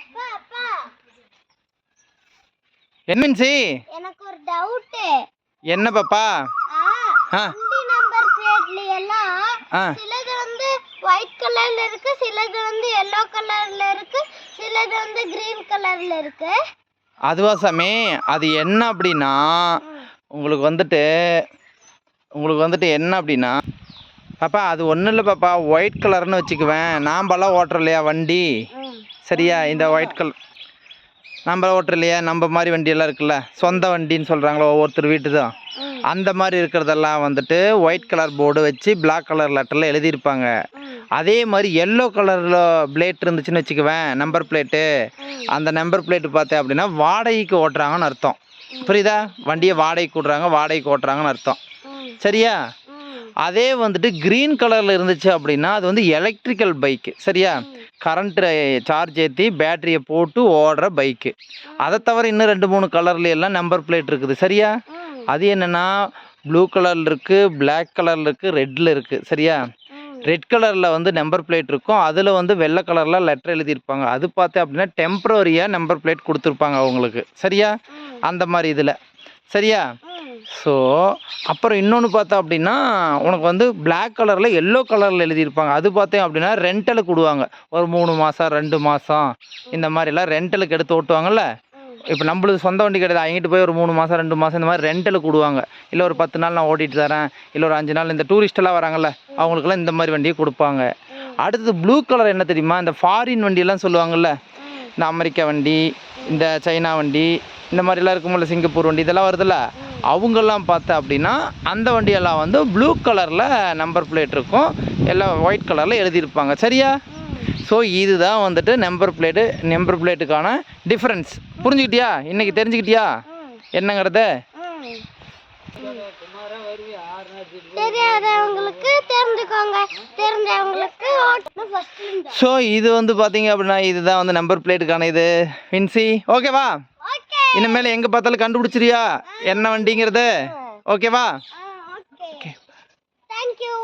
அப்பா அப்பா. என்னன்சி எனக்கு ஒரு டவுட்டு என்ன பாப்பா? ஆ வண்டி நம்பர் பிளேட்ல எல்லாம் சிலது வந்து ஒயிட் கலர்ல இருக்கு சிலது வந்து எல்லோ கலர்ல இருக்கு சிலது வந்து கிரீன் கலர்ல இருக்கு. அதுவா சாமி அது என்ன அப்படின்னா உங்களுக்கு வந்துட்டு உங்களுக்கு வந்துட்டு என்ன அப்படின்னா பாப்பா அது ஒன்றும் இல்லை பாப்பா ஒயிட் கலர்னு வச்சுக்குவேன். நாம்பெல்லாம் ஓட்டுறோம் இல்லையா வண்டி? சரியா? இந்த ஒயிட் கலர் நம்ம ஓட்டுறோம் இல்லையா நம்ம மாதிரி வண்டியெல்லாம் இருக்குல்ல சொந்த வண்டின்னு சொல்கிறாங்களோ ஒவ்வொருத்தர் வீட்டு தான் அந்த மாதிரி இருக்கிறதெல்லாம் வந்துட்டு ஒயிட் கலர் போர்டு வச்சு Black கலர் லெட்டரில் எழுதியிருப்பாங்க. அதே மாதிரி எல்லோ கலரில் பிளேட் இருந்துச்சுன்னு வச்சுக்குவேன் நம்பர் பிளேட்டு அந்த நம்பர் பிளேட்டு பார்த்தேன் அப்படின்னா வாடகைக்கு ஓட்டுறாங்கன்னு அர்த்தம். புரியுதா? வண்டியை வாடகைக்கு விட்றாங்க வாடகைக்கு ஓட்டுறாங்கன்னு அர்த்தம். சரியா? அதே வந்துட்டு க்ரீன் கலரில் இருந்துச்சு அப்படின்னா அது வந்து எலக்ட்ரிக்கல் பைக்கு சரியா? கரண்ட்டு சார்ஜ் ஏற்றி பேட்டரியை போட்டு ஓடுற பைக்கு அதை தவிர இன்னும் ரெண்டு மூணு கலர்ல எல்லாம் நம்பர் பிளேட் இருக்குது. சரியா? அது என்னென்னா ப்ளூ கலரில் இருக்குது Black கலரில் இருக்குது ரெட்டில் இருக்குது சரியா? ரெட் கலரில் வந்து நம்பர் பிளேட் இருக்கும். அதில் வந்து வெள்ளை கலரில் லெட்டர் எழுதியிருப்பாங்க. அது பார்த்தேன் அப்படின்னா டெம்ப்ரவரியாக நம்பர் பிளேட் கொடுத்துருப்பாங்க அவங்களுக்கு. சரியா? அந்த மாதிரி இதில். சரியா? ஸோ அப்புறம் இன்னொன்று பார்த்தா அப்படின்னா உனக்கு வந்து பிளாக் கலரில் எல்லோ கலரில் எழுதியிருப்பாங்க. அது பார்த்தேன் அப்படின்னா ரெண்டலுக்கு விடுவாங்க. ஒரு மூணு மாதம் ரெண்டு மாதம் இந்த மாதிரிலாம் ரெண்டலுக்கு எடுத்து ஓட்டுவாங்கல்ல? இப்போ நம்மளுக்கு சொந்த வண்டி கிடையாது. அங்கிட்டு போய் ஒரு மூணு மாதம் ரெண்டு மாதம் இந்த மாதிரி ரெண்டலுக்கு விடுவாங்க. இல்லை ஒரு பத்து நாள் நான் ஓட்டிட்டு தரேன். இல்லை ஒரு அஞ்சு நாள் இந்த டூரிஸ்டெல்லாம் வராங்கல்ல அவங்களுக்குலாம் இந்த மாதிரி வண்டியை கொடுப்பாங்க. அடுத்தது ப்ளூ கலர் என்ன தெரியுமா? இந்த ஃபாரின் வண்டியெல்லாம் சொல்லுவாங்கல்ல? இந்த அமெரிக்கா வண்டி இந்த சைனா வண்டி இந்த மாதிரிலாம் இருக்கும்ல சிங்கப்பூர் வண்டி இதெல்லாம் வருதுல்ல? அவங்கெல்லாம் பார்த்தா அப்படின்னா அந்த வண்டியெல்லாம் வந்து ப்ளூ கலரில் நம்பர் பிளேட் இருக்கும். எல்லாம் ஒயிட் கலரில் எழுதியிருப்பாங்க. சரியா? ஸோ இதுதான் வந்துட்டு நம்பர் பிளேட்டு நம்பர் பிளேட்டுக்கான டிஃப்ரென்ஸ் புரிஞ்சுக்கிட்டியா? இன்னைக்கு தெரிஞ்சுக்கிட்டியா? என்னங்கிறத? ஸோ இது வந்து பார்த்தீங்க அப்படின்னா இதுதான் வந்து நம்பர் பிளேட்டுக்கான இது. வின்சி ஓகேவா ஓகே இனிமேல் எங்கே பார்த்தாலும் கண்டுபிடிச்சிரியா என்ன வண்டிங்கிறது? ஓகேவா ஓகே தேங்க்யூ